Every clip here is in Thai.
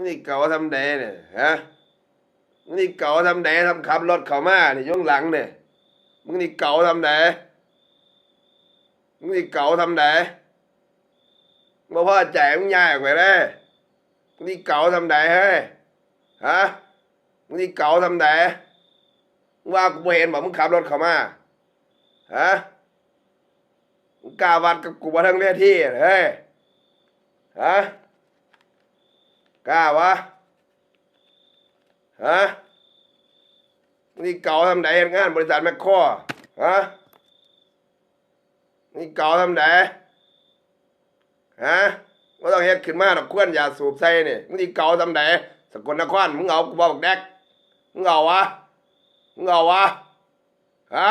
มึงนี่เก่าทำแดเนี่ยฮะมึงนี่เก่าทำแดทำขับรถเขามานี่ย่งหลังเนี่ยมึงนี่เก่าทำแดมึงนี่เก่าทำแดบ่พ่อใจมึงยากไปเลยมึงนี่เก่าทำแดเฮ้ยฮะมึงนี่เก่าทำแดมึงว่ากูบ่เห็นบอกมึงขับรถเขามาฮะมึงกล้าวัดกับกูมาทั้งเวทีเฮ้ยฮะ กล้าวะฮะนี่เก่าทำไหนงาน บริษัทแมคครฮะนี่เก่าทำไหนฮะว่าต้องเฮ็ดขึ้นมาดอกควนอย่าสูบใส่นี่มึงนี่เก่าทำไหนสกลนครมึงเอากูบอกแดกมึงเอาวะมึงเอาวะฮะ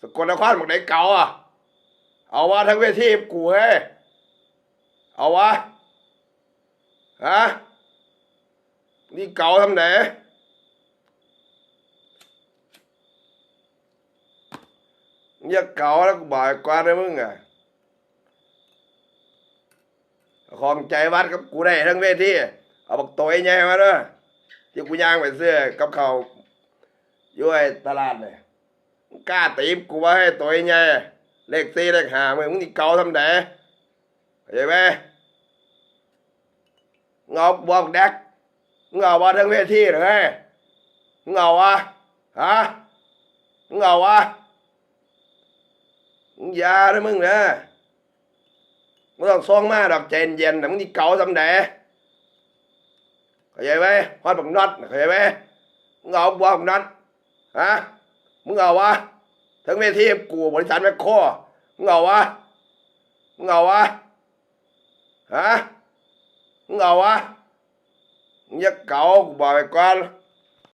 สกลนครบอกไหนเก่าอะเอาวะทั้งเวทีกูเฮ้ยเอาวะฮะ นี่เก่าทำไหนมึงอย่าเก่าแล้วกูบอกให้กว่าเลยมึงอะของใจวัดกับกูได้ทั้งเวทีเอาบักตัวใหญ่มาเด้อที่กูย่างไปเสื้อกับเขาวอยู่ไอ้ตลาดเนี่ยมึงกล้าตีบกูว่าให้ตัวใหญ่เลขสี่เลขห้ามึงมึงนี่เก่าทำไหนเข้าใจไหมเงาบอกแดก มึงเอาวะทั้งเวทีเหรอเฮ้ยมึงเอาวะฮะมึงเอาวะมึงยาเด้อมึงนะมึงต้องส่งมาดอกใจนเย็นๆนะมึงนี่เก่าสำแดเข้าใจไหมฮอดบักน็อตเข้าใจไหมมึงเอาบัวบักน็อตฮะมึงเอาวะทั้งเวทีกูบริษัทแมคโครมึงเอาวะมึงเอาวะฮะมึงเอาวะ มึงอย่าเ